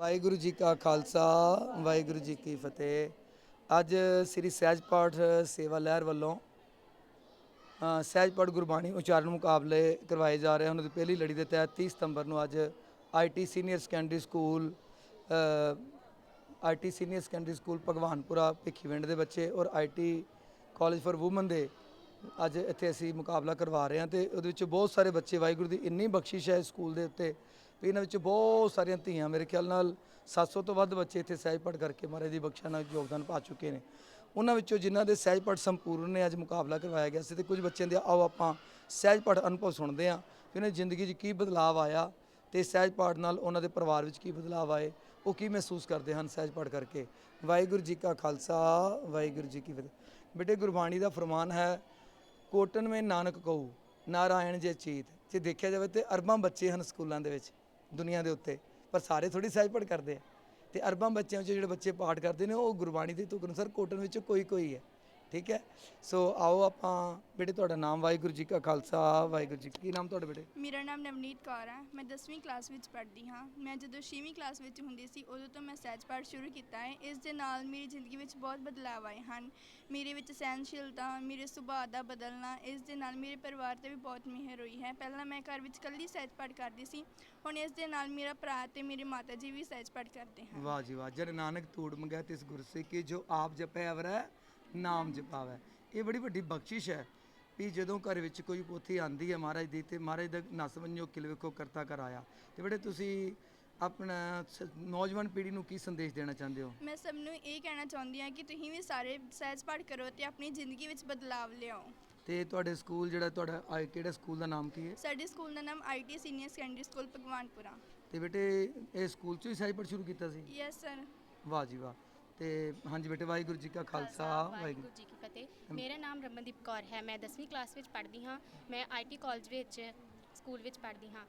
ਵਾਹਿਗੁਰੂ ਜੀ ਕਾ ਖਾਲਸਾ, ਵਾਹਿਗੁਰੂ ਜੀ ਕੀ ਫਤਿਹ। ਅੱਜ ਸ੍ਰੀ ਸਹਿਜ ਪਾਠ ਸੇਵਾ ਲਹਿਰ ਵੱਲੋਂ ਸਹਿਜ ਪਾਠ ਗੁਰਬਾਣੀ ਉਚਾਰਨ ਮੁਕਾਬਲੇ ਕਰਵਾਏ ਜਾ ਰਹੇ ਹਨ। ਉਹਦੀ ਪਹਿਲੀ ਲੜੀ ਦੇ ਤਹਿਤ 30 ਸਤੰਬਰ ਨੂੰ ਅੱਜ IT senior secondary school IT senior secondary school Bhagwanpura Bhikhiwind ਦੇ ਬੱਚੇ ਔਰ ਆਈਟੀ ਕਾਲਜ ਫॉर ਔਮਨ ਦੇ ਅੱਜ ਇੱਥੇ ਅਸੀਂ ਮੁਕਾਬਲਾ ਕਰਵਾ ਰਹੇ ਹਾਂ ਤੇ ਉਹਦੇ ਵਿੱਚ ਬਹੁਤ ਸਾਰੇ ਬੱਚੇ ਵਾਹਿਗੁਰੂ ਦੀ ਇੰਨੀ ਬਖਸ਼ਿਸ਼ ਹੈ ਇਸ ਸਕੂਲ ਦੇ ਉੱਤੇ ਵੀ ਇਹਨਾਂ ਵਿੱਚ ਬਹੁਤ ਸਾਰੀਆਂ ਧੀਆਂ, ਮੇਰੇ ਖਿਆਲ ਨਾਲ 700 ਤੋਂ ਵੱਧ ਬੱਚੇ ਇੱਥੇ ਸਹਿਜ ਪਾਠ ਕਰਕੇ ਮਹਾਰਾਜ ਦੀ ਬਖਸ਼ਾ ਨਾਲ ਯੋਗਦਾਨ ਪਾ ਚੁੱਕੇ ਨੇ। ਉਹਨਾਂ ਵਿੱਚੋਂ ਜਿਨ੍ਹਾਂ ਦੇ ਸਹਿਜ ਪਾਠ ਸੰਪੂਰਨ ਨੇ, ਅੱਜ ਮੁਕਾਬਲਾ ਕਰਵਾਇਆ ਗਿਆ ਸੀ ਤੇ ਕੁਝ ਬੱਚਿਆਂ ਦੇ ਆਓ ਆਪਾਂ ਸਹਿਜ ਪਾਠ ਅਨੁਭਵ ਸੁਣਦੇ ਹਾਂ ਕਿ ਉਹਨਾਂ ਦੀ ਜ਼ਿੰਦਗੀ 'ਚ ਕੀ ਬਦਲਾਅ ਆਇਆ ਤੇ ਸਹਿਜ ਪਾਠ ਨਾਲ ਉਹਨਾਂ ਦੇ ਪਰਿਵਾਰ ਵਿੱਚ ਕੀ ਬਦਲਾਅ ਆਏ, ਉਹ ਕੀ ਮਹਿਸੂਸ ਕਰਦੇ ਹਨ ਸਹਿਜ ਪਾਠ ਕਰਕੇ। ਵਾਹਿਗੁਰੂ ਜੀ ਕਾ ਖਾਲਸਾ, ਵਾਹਿਗੁਰੂ ਜੀ ਕੀ ਫਤਿਹ। ਬੇਟੇ, ਗੁਰਬਾਣੀ ਦਾ ਫਰਮਾਨ ਹੈ, ਕੋਟਨ ਮੇ ਨਾਨਕ ਕਹੂ, ਨਾਰਾਇਣ ਜੇ ਚੀਤ। ਜੇ ਦੇਖਿਆ ਜਾਵੇ ਤੇ ਅਰਬਾਂ ਬੱਚੇ ਹਨ ਸਕੂਲਾਂ ਦੇ ਵਿੱਚ। ਦੁਨੀਆ ਦੇ ਉੱਤੇ, ਪਰ ਸਾਰੇ ਥੋੜੀ ਸਹਿਜਪੜ ਕਰਦੇ ਆ। ਤੇ ਅਰਬਾਂ ਬੱਚਿਆਂ ਵਿੱਚ ਜਿਹੜੇ ਬੱਚੇ ਪਾਠ ਕਰਦੇ ਨੇ, ਉਹ ਗੁਰਬਾਣੀ ਦੇ ਤੁਕ ਅਨੁਸਾਰ ਕੋਟਨ ਵਿੱਚ ਕੋਈ ਕੋਈ ਹੈ। ਠੀਕ ਹੈ? ਸੋ ਆਓ ਆਪਾਂ ਬੇਟੇ ਤੁਹਾਡਾ ਨਾਮ ਵਾਹਿਗੁਰੂ ਜੀ ਕਾ ਖਾਲਸਾ ਵਾਹਿਗੁਰੂ ਜੀ ਕੀ ਨਾਮ ਤੁਹਾਡਾ ਬੇਟੇ? ਮੇਰਾ ਨਾਮ ਨਵਨੀਤ ਕੌਰ ਹੈ। ਮੈਂ 10ਵੀਂ ਕਲਾਸ ਵਿੱਚ ਪੜ੍ਹਦੀ ਹਾਂ। ਮੈਂ ਜਦੋਂ 6ਵੀਂ ਕਲਾਸ ਵਿੱਚ ਹੁੰਦੀ ਸੀ ਉਦੋਂ ਤੋਂ ਮੈਂ ਸਹਿਜ ਪਾਠ ਸ਼ੁਰੂ ਕੀਤਾ ਹੈ। ਇਸ ਦੇ ਨਾਲ ਮੇਰੀ ਜ਼ਿੰਦਗੀ ਵਿੱਚ ਬਹੁਤ ਬਦਲਾਅ ਆਏ ਹਨ। ਮੇਰੇ ਵਿੱਚ ਸਹਿਨਸ਼ੀਲਤਾ ਮੇਰੇ ਸੁਭਾਅ ਦਾ ਬਦਲਣਾ ਇਸ ਦੇ ਨਾਲ ਮੇਰੇ ਪਰਿਵਾਰ ਤੇ ਵੀ ਬਹੁਤ ਮਿਹਰ ਹੋਈ ਹੈ। ਪਹਿਲਾਂ ਮੈਂ ਘਰ ਵਿੱਚ ਇਕੱਲੀ ਸਹਿਜ ਪਾਠ ਕਰਦੀ ਸੀ। ਹੁਣ ਇਸ ਦੇ ਨਾਲ ਮੇਰਾ ਭਰਾ ਤੇ ਮੇਰੇ ਮਾਤਾ ਜੀ ਵੀ ਸਹਿਜ ਪਾਠ ਕਰਦੇ ਹਨ। ਵਾਹ ਜੀ ਵਾਹ। ਜਨ ਨਾਨਕ ਧੂੜ ਮੰਗਿਆ ਤਿਸ ਗੁਰ ਸਿੱਖੀ ਜੋ ਆਪ ਜਪੈ ਅਵਰੈ ਨਾਮ ਜਪਾਵੈ। ਇਹ ਬੜੀ ਵੱਡੀ ਬਖਸ਼ਿਸ਼ ਹੈ ਵੀ ਜਦੋਂ ਘਰ ਵਿੱਚ ਕੋਈ ਪੋਥੀ ਆਂਦੀ ਹੈ ਮਹਾਰਾਜ ਦੀ ਤੇ ਮਹਾਰਾਜ ਦਾ ਨਸ ਮੰਨਿਓ ਕਿਲ ਵੇਖੋ ਕਰਤਾ ਕਰ ਆਇਆ। ਤੇ ਬੜੇ ਤੁਸੀਂ ਆਪਣਾ ਸ- ਨੌਜਵਾਨ ਪੀੜ੍ਹੀ ਨੂੰ ਕੀ ਸੰਦੇਸ਼ ਦੇਣਾ ਚਾਹੁੰਦੇ ਹੋ? ਮੈਂ ਸਭ ਨੂੰ ਇਹ ਕਹਿਣਾ ਚਾਹੁੰਦੀ ਹਾਂ ਕਿ ਤੁਸੀਂ ਵੀ ਸਾਰੇ ਸਹਿਜ ਪਾਠ ਕਰੋ ਤੇ ਆਪਣੀ ਜ਼ਿੰਦਗੀ ਵਿੱਚ ਬਦਲਾਅ ਲਿਆਓ। ਤੇ ਤੁਹਾਡੇ ਸਕੂਲ ਜਿਹੜਾ ਤੁਹਾਡਾ ਆ- ਕਿਹੜੇ ਸਕੂਲ ਦਾ ਨਾਮ ਕੀ ਹੈ? ਸਾਡੇ ਸਕੂਲ ਦਾ ਨਾਮ IT senior secondary school Bhagwanpura. ਤੇ ਬੇਟੇ ਇਹ ਸਕੂਲ ਚੋਂ ਹੀ ਸਹਿਜ ਪਾਠ ਸ਼ੁਰੂ ਕੀਤਾ ਸੀ? Yes sir. ਵਾਹ ਜੀ ਵਾਹ। ਤੇ ਹਾਂਜੀ ਬੇਟੇ ਵਾਹਿਗੁਰੂ ਜੀ ਕਾ ਖਾਲਸਾ ਵਾਹਿਗੁਰੂ ਜੀ ਕੀ ਫਤਿਹ। ਮੇਰਾ ਨਾਮ ਰਮਨਦੀਪ ਕੌਰ ਹੈ ਮੈਂ 10ਵੀਂ ਕਲਾਸ ਵਿੱਚ ਪੜ੍ਹਦੀ ਹਾਂ ਮੈਂ ਆਈਟੀ ਕਾਲਜ ਵਿੱਚ ਸਕੂਲ ਵਿੱਚ ਪੜ੍ਹਦੀ ਹਾਂ।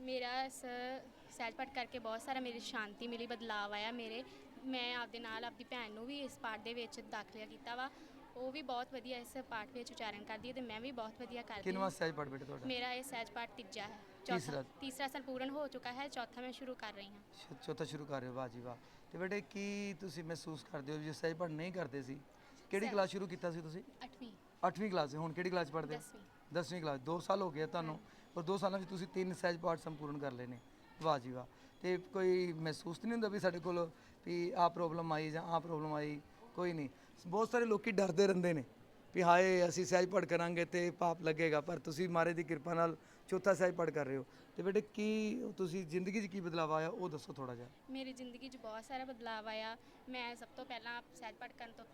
ਮੇਰਾ ਸਹਿਜ ਪਾਠ ਕਰਕੇ ਬਹੁਤ ਸਾਰਾ ਮੇਰੀ ਸ਼ਾਂਤੀ ਮਿਲੀ ਬਦਲਾਅ ਆਇਆ ਮੇਰੇ। ਮੈਂ ਆਪਦੇ ਨਾਲ ਆਪਦੀ ਭੈਣ ਨੂੰ ਵੀ ਇਸ ਪਾਠ ਦੇ ਵਿੱਚ ਦਾਖਲਾ ਕੀਤਾ ਵਾ। ਉਹ ਵੀ ਬਹੁਤ ਵਧੀਆ ਇਸ ਪਾਠ ਵਿੱਚ ਉਚਾਰਨ ਕਰਦੀ ਹੈ ਤੇ ਮੈਂ ਵੀ ਬਹੁਤ ਵਧੀਆ ਕਰਦੀ ਕਿੰਨਵਾਂ ਹਾਂ। ਸਹਿਜ ਪਾਠ ਬੇਟੇ ਤੁਹਾਡਾ? ਮੇਰਾ ਇਹ ਸਹਿਜ ਪਾਠ ਤੀਜਾ ਹੈ। ਤੀਸਰਾ। ਚੌਥਾ ਤੀਸਰਾ। ਸਾਲ ਪੂਰਨ ਹੋ ਚੁੱਕਾ ਹੈ ਚੌਥਾ ਮੈਂ ਸ਼ੁਰੂ ਕਰ ਰਹੀ ਹਾਂ। ਚੌਥਾ ਸ਼ੁਰੂ ਕਰ ਰਹੇ ਹੋ ਵਾਹ ਜੀ ਵਾਹ। ਤੇ ਬੇਟੇ ਕੀ ਤੁਸੀਂ ਮਹਿਸੂਸ ਕਰਦੇ ਹੋ ਜੇ ਸਹਿਜ ਪਾਠ ਨਹੀਂ ਕਰਦੇ ਸੀ? ਕਿਹੜੀ ਸਹਿਜ- ਕਲਾਸ ਸ਼ੁਰੂ ਕੀਤਾ ਸੀ ਤੁਸੀਂ? 8ਵੀਂ 8ਵੀਂ ਕਲਾਸ ਹੁਣ ਕਿਹੜੀ ਕਲਾਸ ਪੜ੍ਹਦੇ ਹੋ? 10ਵੀਂ 10ਵੀਂ ਕਲਾਸ 2 ਸਾਲ ਹੋ ਗਏ ਤੁਹਾਨੂੰ। ਔਰ 2 ਸਾਲਾਂ ਵਿੱਚ ਤੁਸੀਂ ਤਿੰਨ ਸਹਿਜ ਪਾਠ ਸੰਪੂਰਨ ਕਰ ਲਏ ਨੇ। ਵਾਹ ਜੀ ਵਾਹ। ਤੇ ਕੋਈ ਮਹਿਸੂਸ ਤਾਂ ਨਹੀਂ ਹੁੰਦਾ ਵੀ ਸਾਡੇ ਕੋਲ ਵੀ ਆਹ ਪ੍ਰੋਬਲਮ ਆਈ ਜਾਂ ਆਹ ਪ੍ਰੋਬਲਮ ਆਈ? ਕੋਈ ਨਹੀਂ। ਬਹੁਤ ਸਾਰੇ ਲੋਕੀ ਡਰਦੇ ਰਹਿੰਦੇ ਨੇ ਵੀ ਹਾਏ ਅਸੀਂ ਸਹਿਜ ਪਾਠ ਕਰਾਂਗੇ ਤੇ ਪਾਪ ਲੱਗੇਗਾ ਪਰ ਤੁਸੀਂ ਮਾਰੇ ਦੀ ਕਿਰਪਾ ਨਾਲ ਚੌਥਾ ਸਹਿਜ ਪਾਠ ਕਰ ਰਹੇ ਹੋ। ਤੇ ਬੇਟੇ ਕੀ ਤੁਸੀਂ ਜ਼ਿੰਦਗੀ 'ਚ ਕੀ ਬਦਲਾਅ ਆਇਆ ਉਹ ਦੱਸੋ ਥੋੜਾ ਜਿਹਾ। ਮੇਰੀ ਜ਼ਿੰਦਗੀ 'ਚ ਬਹੁਤ ਸਾਰਾ ਬਦਲਾਅ ਆਇਆ। ਮੈਂ ਸਭ ਤੋਂ ਪਹਿਲਾਂ ਸਹਿਜ ਪਾਠ ਕਰਨ ਤੋਂ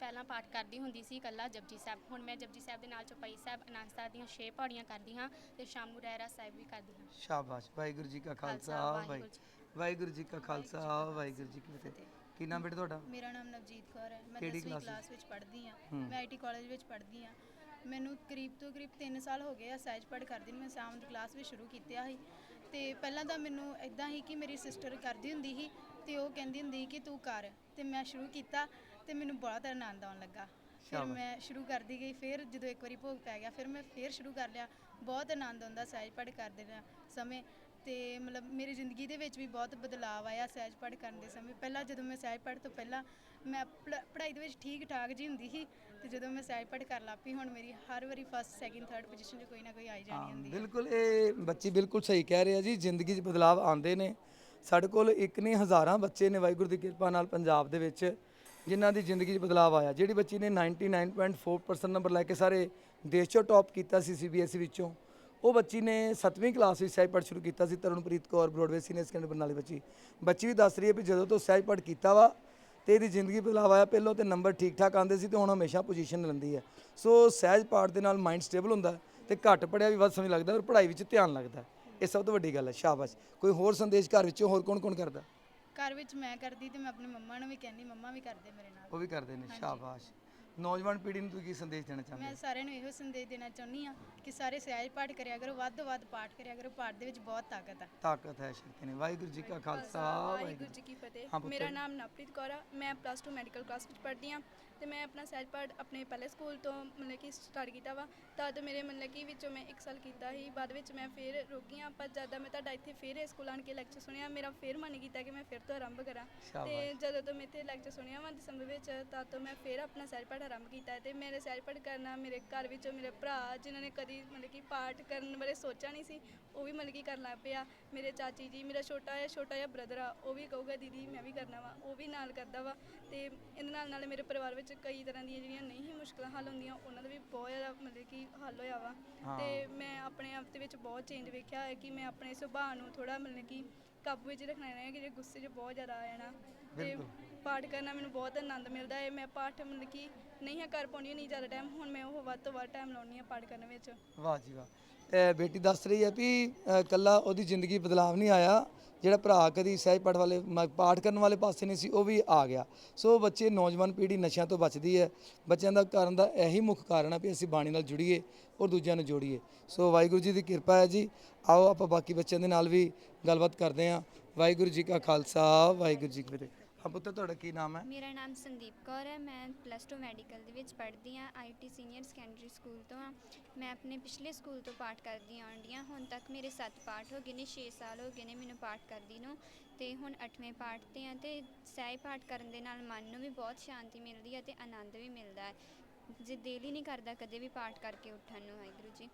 ਪਹਿਲਾਂ ਪਾਠ ਕਰਦੀ ਹੁੰਦੀ ਸੀ ਇਕੱਲਾ ਜਪਜੀ ਸਾਹਿਬ। ਹੁਣ ਮੈਂ ਜਪਜੀ ਸਾਹਿਬ ਦੇ ਨਾਲ ਚੌਪਈ ਸਾਹਿਬ ਆਨੰਦ ਸਾਹਿਬ ਦੀਆਂ 6 ਪੌੜੀਆਂ ਕਰਦੀ ਹਾਂ ਤੇ ਸ਼ਾਮ ਨੂੰ ਰਹਿਰਾ ਸਾਹਿਬ ਵੀ ਕਰਦੀ ਹਾਂ। ਸ਼ਾਬਾਸ਼ ਵਾਹਿਗੁਰੂ ਜੀ ਕਾ ਖਾਲਸਾ ਖਾਲਸਾ, ਵਾਹਿ- ਵਾਹਿਗੁਰੂ ਵਾਹਿਗੁਰੂ ਜੀ ਕਾ ਖਾਲਸਾ ਵਾਹਿਗੁਰੂ ਜੀ ਕੀ ਫਤਿਹ। ਕੀ ਨਾਮ ਬੇਟਾ ਤੁਹਾਡਾ? ਮੇਰਾ ਨਾਮ ਨਵਜੀਤ ਕੌਰ ਹੈ। ਮੈਂ ਕਿਹੜੀ 10ਵੀਂ ਕਲਾਸ ਕਲਾਸ ਵਿੱਚ ਪੜ੍ਹਦੀ ਹਾਂ। ਹੂੰ। ਮੈਂ ਆਈਟੀ ਕਾਲਜ ਵਿੱਚ ਪੜ੍ਹਦੀ ਹਾਂ। ਮੈਨੂੰ ਕਰੀਬ ਤੋਂ ਕਰੀਬ 3 ਸਾਲ ਹੋ ਗਏ ਆ ਸਹਿਜ ਪੜ੍ਹ ਕਰਦੀ ਨੂੰ। ਮੈਂ ਸ਼ਾਮ ਦੀ ਕਲਾਸ ਵੀ ਸ਼ੁਰੂ ਕੀਤਾ ਸੀ। ਤੇ ਪਹਿਲਾਂ ਤਾਂ ਮੈਨੂੰ ਇਦਾਂ ਹੀ ਕਿ ਮੇਰੀ ਸਿਸਟਰ ਕਰਦੀ ਹੁੰਦੀ ਸੀ ਤੇ ਉਹ ਕਹਿੰਦੀ ਹੁੰਦੀ ਸੀ ਕਿ ਤੂੰ ਕਰ। ਤੇ ਮੈਂ ਸ਼ੁਰੂ ਕੀਤਾ ਤੇ ਮੈਨੂੰ ਬਹੁਤ ਆਨੰਦ ਆਉਣ ਲੱਗਾ। ਫਿਰ ਸ਼ਾਬਾਸ਼। ਮੈਂ ਸ਼ੁਰੂ ਕਰਦੀ ਗਈ। ਫਿਰ ਜਦੋਂ ਇੱਕ ਵਾਰੀ ਭੋਗ ਪੈ ਗਿਆ ਫਿਰ ਮੈਂ ਫਿਰ ਸ਼ੁਰੂ ਕਰ ਲਿਆ। ਬਹੁਤ ਆਨੰਦ ਆਉਂਦਾ ਸਹਿਜ ਪੜ੍ਹ ਕਰਦੇ ਸਮੇਂ। ਤੇ ਮਤਲਬ ਮੇਰੀ ਜ਼ਿੰਦਗੀ ਦੇ ਵਿੱਚ ਵੀ ਬਹੁਤ ਬਦਲਾਅ ਆਇਆ ਸਹਿਜ ਪੜ੍ਹ ਕਰਨ ਦੇ ਸਮੇਂ। ਪਹਿਲਾਂ ਜਦੋਂ ਮੈਂ ਸਹਿਜ ਪੜ੍ਹ ਤੋਂ ਪਹਿਲਾਂ ਮੈਂ ਪੜ੍ਹ- ਪੜ੍ਹਾਈ ਦੇ ਵਿੱਚ ਠੀਕ ਠਾਕ ਜੀ ਹੁੰਦੀ ਸੀ ਤੇ ਜਦੋਂ ਮੈਂ ਸਹਿਜ ਪੜ੍ਹ ਕਰ ਲੱਗ ਪਈ ਹੁਣ ਮੇਰੀ ਹਰ ਵਾਰੀ ਫਸਟ ਸੈਕਿੰਡ ਥਰਡ ਪੋਜੀਸ਼ਨ 'ਚ ਕੋਈ ਨਾ ਕੋਈ ਆਈ ਜਾਣੀ ਹਾਂ, ਹੁੰਦੀ ਹੈ ਬਿਲਕੁਲ ਇਹ ਬੱਚੀ ਬਿਲਕੁਲ ਸਹੀ ਕਹਿ ਰਹੇ ਆ ਜੀ ਜ਼ਿੰਦਗੀ 'ਚ ਬਦਲਾਅ ਆਉਂਦੇ ਨੇ। ਸਾਡੇ ਕੋਲ ਇੱਕ ਨਹੀਂ ਹਜ਼ਾਰਾਂ ਬੱਚੇ ਨੇ ਵਾਹਿਗੁਰੂ ਦੀ ਕਿਰਪਾ ਨਾਲ ਪੰਜਾਬ ਦੇ ਵਿੱਚ ਜਿਨ੍ਹਾਂ ਦੀ ਜ਼ਿੰਦਗੀ 'ਚ ਬਦਲਾਅ ਆਇਆ। ਜਿਹੜੀ ਬੱਚੀ ਨੇ 99.4% ਨੰਬਰ ਲੈ ਕੇ ਸਾਰੇ ਦੇਸ਼ 'ਚੋਂ ਟੌਪ ਕੀਤਾ ਸੀ ਸੀਬੀਐਸਈ ਵਿੱਚੋਂ। ਉਹ ਬੱਚੀ ਨੇ 7ਵੀਂ ਕਲਾਸ ਵਿੱਚ ਸਹਿਜ ਪਾਠ ਸ਼ੁਰੂ ਕੀਤਾ ਸੀ Tarunpreet Kaur Broadway senior secondary Barnala ਬੱਚੀ। ਬੱਚੀ ਵੀ ਦੱਸ ਰਹੀ ਹੈ ਵੀ ਜਦੋਂ ਤੋਂ ਸਹਿਜ ਪਾਠ ਕੀਤਾ ਵਾ ਤੇ ਇਹਦੀ ਜ਼ਿੰਦਗੀ ਬਦਲਾਅ ਆਇਆ ਪਹਿਲਾਂ ਤੇ ਨੰਬਰ ਠੀਕ ਠਾਕ ਆਉਂਦੇ ਸੀ ਤੇ ਹੁਣ ਹਮੇਸ਼ਾ ਪੋਜੀਸ਼ਨ ਲੈਂਦੀ ਹੈ। ਸੋ ਸਹਿਜ ਪਾਠ ਦੇ ਨਾਲ ਮਾਈਂਡ ਸਟੇਬਲ ਹੁੰਦਾ ਤੇ ਘੱਟ ਪੜਿਆ ਵੀ ਵੱਧ ਸਮਝ ਲੱਗਦਾ ਔਰ ਪੜ੍ਹਾਈ ਵਿੱਚ ਧਿਆਨ ਲੱਗਦਾ। ਇਹ ਸਭ ਤੋਂ ਵੱਡੀ ਗੱਲ ਹੈ ਸ਼ਾਬਾਸ਼। ਕੋਈ ਹੋਰ ਸੰਦੇਸ਼ ਘਰ ਵਿੱਚੋਂ ਹੋਰ ਕੌਣ ਕੌਣ ਕਰਦਾ? ਘਰ ਵਿੱਚ ਮੈਂ ਕਰਦੀ ਤੇ ਮੈਂ ਆਪਣੀ ਮੰਮਾ ਨੂੰ ਵੀ ਕਹਿੰਦੀ ਮੰਮਾ ਵੀ ਕਰਦੇ ਮੇਰੇ ਨਾਲ। ਉਹ ਵੀ ਕਰਦੇ ਨੇ ਸ਼ਾਬਾਸ਼। ਨੌਜਵਾਨ ਪੀੜ੍ਹੀ ਨੂੰ ਤੁਸੀਂ ਕੀ ਸੰਦੇਸ਼ ਦੇਣਾ ਚਾਹੁੰਦੇ ਮੈਂ ਹੋ? ਸਾਰਿਆਂ ਨੂੰ ਇਹੋ ਸੰਦੇਸ਼ ਦੇਣਾ ਚਾਹੁੰਦੀ ਹਾਂ ਕਿ ਸਾਰੇ ਸਹਿਜ ਪਾਠ ਕਰਿਆ ਕਰੋ ਵੱਧ ਤੋਂ ਵੱਧ ਪਾਠ ਕਰਿਆ ਕਰੋ ਪਾਠ ਦੇ ਵਿੱਚ ਬਹੁਤ ਤਾਕਤ ਹੈ ਤਾਕਤ ਹੈ ਸ਼ਕਤੀ ਨੇ। ਵਾਹਿਗੁਰੂ ਜੀ ਕਾ ਖਾਲਸਾ ਵਾਹਿਗੁਰੂ ਜੀ ਕੀ ਹਾਂ ਫਤਿਹ। ਪੁੱਤਰ। ਮੇਰਾ ਨਾਮ ਨਵਪ੍ਰੀਤ ਕੌਰ ਆ। ਮੈਂ ਪਲੱਸ 2 ਮੈਡੀਕਲ ਕਲਾਸ ਵਿੱਚ ਪੜ੍ਹਦੀ ਹਾਂ। ਤੇ ਮੈਂ ਆਪਣਾ ਸਹਿਜ ਪਾਠ ਆਪਣੇ ਪਹਿਲੇ ਸਕੂਲ ਤੋਂ ਮਤਲਬ ਕਿ ਸਟਾਰਟ ਕੀਤਾ ਵਾ। ਤਦ ਮੇਰੇ ਮਤਲਬ ਕਿ ਵਿੱਚੋਂ ਮੈਂ 1 ਸਾਲ ਕੀਤਾ ਸੀ। ਬਾਅਦ ਵਿੱਚ ਮੈਂ ਫਿਰ ਰੁਕ ਹਾਂ ਪਰ ਜਦ ਮੈਂ ਤੁਹਾਡਾ ਇੱਥੇ ਫਿਰ ਇਹ ਸਕੂਲ ਆਣ ਕੇ ਲੈਕਚਰ ਸੁਣਿਆ ਮੇਰਾ ਫਿਰ ਮਨ ਕੀਤਾ ਕਿ ਮੈਂ ਫਿਰ ਤੋਂ ਆਰੰਭ ਕਰਾਂ। ਤੇ ਜਦੋਂ ਤੋਂ ਮੈਂ ਇੱਥੇ ਲੈਕਚਰ ਸੁਣਿਆ ਵਾ ਦਸੰਬਰ ਵਿੱਚ ਤਦ ਤੋਂ ਮੈਂ ਫਿਰ ਆਪਣਾ ਸਹਿਜ ਪਾਠ ਆਰੰਭ ਕੀਤਾ। ਤੇ ਮੇਰੇ ਸਹਿਜ ਪਾਠ ਕਰਨਾ ਮੇਰੇ ਘਰ ਵਿੱਚੋਂ ਮੇਰੇ ਭਰਾ ਜਿਨ੍ਹਾਂ ਨੇ ਕਦੀ ਮਤਲਬ ਕਿ ਪਾਠ ਕਰਨ ਬਾਰੇ ਸੋਚਿਆ ਨਹੀਂ ਸੀ ਉਹ ਵੀ ਮਤਲਬ ਕਿ ਕਰਨ ਲੱਗ ਪਿਆ। ਮੇਰੇ ਚਾਚੀ ਜੀ ਮੇਰਾ ਛੋਟਾ ਜਿਹਾ ਛੋਟਾ ਜਿਹਾ ਬ੍ਰਦਰ ਆ ਉਹ ਵੀ ਕਹੂਗਾ ਦੀਦੀ ਮੈਂ ਵੀ ਕਰਨਾ ਵਾ। ਉਹ ਵੀ ਨਾਲ ਕਰਦਾ ਵਾ। ਤੇ ਇਹਦੇ ਨਾਲ ਨਾਲ ਮੇਰੇ ਪਰਿਵਾਰ ਵਿੱਚ ਕਈ ਤਰ੍ਹਾਂ ਦੀਆਂ ਜਿਹੜੀਆਂ ਨਹੀਂ ਮੁਸ਼ਕਲਾਂ ਹੱਲ ਹੁੰਦੀਆਂ ਉਹਨਾਂ ਦਾ ਵੀ ਬਹੁਤ ਜ਼ਿਆਦਾ ਮਤਲਬ ਕਿ ਹੱਲ ਹੋਇਆ ਵਾ ਹਾਂ। ਤੇ ਮੈਂ ਆਪਣੇ ਆਪ ਦੇ ਵਿੱਚ ਬਹੁਤ ਚੇਂਜ ਵੇਖਿਆ ਹੈ ਕਿ ਮੈਂ ਆਪਣੇ ਸੁਭਾਅ ਨੂੰ ਥੋੜਾ ਮਤਲਬ ਕਿ ਕਾਬੂ ਵਿੱਚ ਰੱਖਣਾ ਹੈ ਕਿ ਜੇ ਗੁੱਸੇ 'ਚ ਬਹੁਤ ਜ਼ਿਆਦਾ ਆ ਜਾਣਾ ਤੇ ਬਿਲਕੁਲ। ਪਾਠ ਕਰਨਾ ਮੈਨੂੰ ਬਹੁਤ ਆਨੰਦ ਮਿਲਦਾ ਹੈ ਮੈਂ ਪਾਠ ਮਤਲਬ ਕਿ ਨਹੀਂ ਹੈ ਕਰ ਪਾਉਂਦੀ ਨਹੀਂ ਜ਼ਿਆਦਾ ਟਾਈਮ ਹੁਣ ਮੈਂ ਉਹ ਵੱਧ ਤੋਂ ਵੱਧ ਟਾਈਮ ਲਾਉਣੀ ਆ ਪਾਠ ਕਰਨ ਵਿੱਚ। ਵਾਹ ਜੀ ਵਾਹ। ਇਹ ਬੇਟੀ ਦੱਸ ਰਹੀ ਹੈ ਵੀ ਅ, ਕੱਲਾ ਉਹਦੀ ਜ਼ਿੰਦਗੀ ਬਦਲਾਵ ਨਹੀਂ ਆਇਆ। ਜਿਹੜਾ ਭਰਾ ਕਦੀ ਸਹਿਜ ਪਾਠ ਵਾਲੇ ਮ- ਪਾਠ ਕਰਨ ਵਾਲੇ ਪਾਸੇ ਨਹੀਂ ਸੀ ਉਹ ਵੀ ਆ ਗਿਆ। ਸੋ ਬੱਚੇ ਨੌਜਵਾਨ ਪੀੜ੍ਹੀ ਨਸ਼ਿਆਂ ਤੋਂ ਬਚਦੀ ਹੈ। ਬੱਚਿਆਂ ਦਾ ਕਾਰਨ ਦਾ ਇਹੀ ਮੁੱਖ ਕਾਰਨ ਆ ਵੀ ਅਸੀਂ ਬਾਣੀ ਨਾਲ ਜੁੜੀਏ ਔਰ ਦੂਜਿਆਂ ਨੂੰ ਜੋੜੀਏ। ਸੋ ਵਾਹਿਗੁਰੂ ਜੀ ਦੀ ਕਿਰਪਾ ਹੈ ਜੀ। ਆਓ ਆਪਾਂ ਬਾਕੀ ਬੱਚਿਆਂ ਦੇ ਨਾਲ ਵੀ ਗੱਲਬਾਤ ਕਰਦੇ ਹਾਂ। ਵਾਹਿਗੁਰੂ ਜੀ ਕਾ ਖਾਲਸਾ ਵਾਹਿਗੁਰੂ ਜੀ ਕੀ ਫਤਿਹ। ਹਾਂ ਪੁੱਤਰ ਤੁਹਾਡਾ ਕੀ ਨਾਮ ਹੈ? ਮੇਰਾ ਨਾਮ ਸੰਦੀਪ ਕੌਰ ਹੈ। ਮੈਂ ਪਲੱਸ 2 ਮੈਡੀਕਲ ਦੇ ਵਿੱਚ ਪੜ੍ਹਦੀ ਹਾਂ। ਆਈਟੀ ਸੀਨੀਅਰ ਸੈਕੰਡਰੀ ਸਕੂਲ ਤੋਂ ਹਾਂ। ਮੈਂ ਆਪਣੇ ਪਿਛਲੇ ਸਕੂਲ ਤੋਂ ਪਾਠ ਕਰਦੀ ਆਉਂਦੀ ਹਾਂ। ਹੁਣ ਤੱਕ ਮੇਰੇ 7 ਪਾਠ ਹੋ ਗਏ ਨੇ 6 ਸਾਲ ਹੋ ਗਏ ਨੇ ਮੈਨੂੰ ਪਾਠ ਕਰਦੀ ਨੂੰ। ਤੇ ਹੁਣ 8ਵੇਂ ਪਾਠ ਤੇ ਹਾਂ ਤੇ ਸਹਿ ਪਾਠ ਕਰਨ ਦੇ ਨਾਲ ਮਨ ਨੂੰ ਵੀ ਬਹੁਤ ਸ਼ਾਂਤੀ ਮਿਲਦੀ ਹੈ ਤੇ ਆਨੰਦ ਵੀ ਮਿਲਦਾ ਹੈ। ਜੇ ਦਿਲ ਹੀ ਨਹੀਂ ਕਰਦਾ ਕਦੇ ਵੀ ਪਾਠ ਕਰਕੇ ਉੱਠਣ ਨੂੰ, ਵਾਹਿਗੁਰੂ ਜੀ।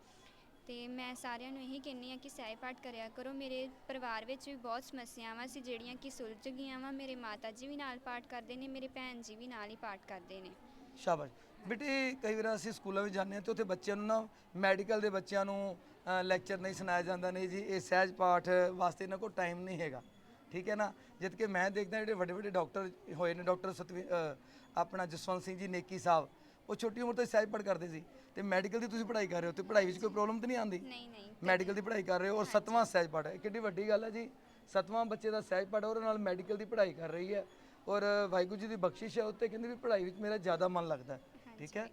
ਅਤੇ ਮੈਂ ਸਾਰਿਆਂ ਨੂੰ ਇਹੀ ਕਹਿੰਦੀ ਹਾਂ ਕਿ ਸਹਿ ਪਾਠ ਕਰਿਆ ਕਰੋ। ਮੇਰੇ ਪਰਿਵਾਰ ਵਿੱਚ ਵੀ ਬਹੁਤ ਸਮੱਸਿਆਵਾਂ ਸੀ, ਜਿਹੜੀਆਂ ਕਿ ਸੁਲਝ ਗਈਆਂ ਵਾ। ਮੇਰੇ ਮਾਤਾ ਜੀ ਵੀ ਨਾਲ ਪਾਠ ਕਰਦੇ ਨੇ, ਮੇਰੇ ਭੈਣ ਜੀ ਵੀ ਨਾਲ ਹੀ ਪਾਠ ਕਰਦੇ ਨੇ। ਸ਼ਾਬਾਸ਼। ਬੇਟੇ, ਕਈ ਵਾਰ ਅਸੀਂ ਸਕੂਲਾਂ ਵਿੱਚ ਜਾਂਦੇ ਹਾਂ ਤੇ ਉੱਥੇ ਬੱਚਿਆਂ ਨੂੰ ਨਾ ਮੈਡੀਕਲ ਦੇ ਬੱਚਿਆਂ ਨੂੰ ਲੈਕਚਰ ਨਹੀਂ ਸੁਣਾਇਆ ਜਾਂਦਾ ਨਹੀਂ ਜੀ। ਇਹ ਸਹਿਜ ਪਾਠ ਵਾਸਤੇ ਇਹਨਾਂ ਕੋਲ ਟਾਈਮ ਨਹੀਂ ਹੈਗਾ। ਠੀਕ ਹੈ ਨਾ? ਜਦ ਕਿ ਮੈਂ ਦੇਖਦਾ ਜਿਹੜੇ ਵੱਡੇ ਵੱਡੇ ਡਾਕਟਰ ਹੋਏ ਨੇ, ਡਾਕਟਰ ਸਤਵੀ ਆਪਣਾ ਜਸਵੰਤ ਸਿੰਘ ਜੀ, ਨੇਕੀ ਸਾਹਿਬ, ਉਹ ਛੋਟੀ ਉਮਰ ਤੋਂ ਸਹਿਜ ਪਾਠ ਕਰਦੇ ਸੀ। ਤੇ ਮੈਡੀਕਲ ਦੀ ਤੁਸੀਂ ਪੜ੍ਹਾਈ ਕਰ ਰਹੇ ਹੋ ਤੇ ਪੜ੍ਹਾਈ ਵਿੱਚ ਕੋਈ ਪ੍ਰੋਬਲਮ ਤਾਂ ਨਹੀਂ ਆਉਂਦੀ? ਨਹੀਂ ਨਹੀਂ ਮੈਡੀਕਲ ਦੀ ਪੜ੍ਹਾਈ ਕਰ ਰਹੇ ਹੋ ਔਰ ਸੱਤਵਾਂ ਸਹਿਜ ਪਾਠ ਹੈ। ਇਹ ਕਿੰਨੀ ਵੱਡੀ ਗੱਲ ਹੈ ਜੀ। ਸੱਤਵਾਂ ਬੱਚੇ ਦਾ ਸਹਿਜ ਪਾਠ ਉਹਦੇ ਨਾਲ ਮੈਡੀਕਲ ਦੀ ਪੜ੍ਹਾਈ ਕਰ ਰਹੀ ਹੈ। ਔਰ ਵਾਹਿਗੁਰੂ ਜੀ ਦੀ ਬਖਸ਼ਿਸ਼ ਹੈ ਉੱਤੇ ਕਹਿੰਦੇ ਵੀ ਪੜ੍ਹਾਈ ਵਿੱਚ ਮੇਰਾ ਜ਼ਿਆਦਾ ਮਨ ਲੱਗਦਾ ਹੈ। ਠੀਕ ਹੈ?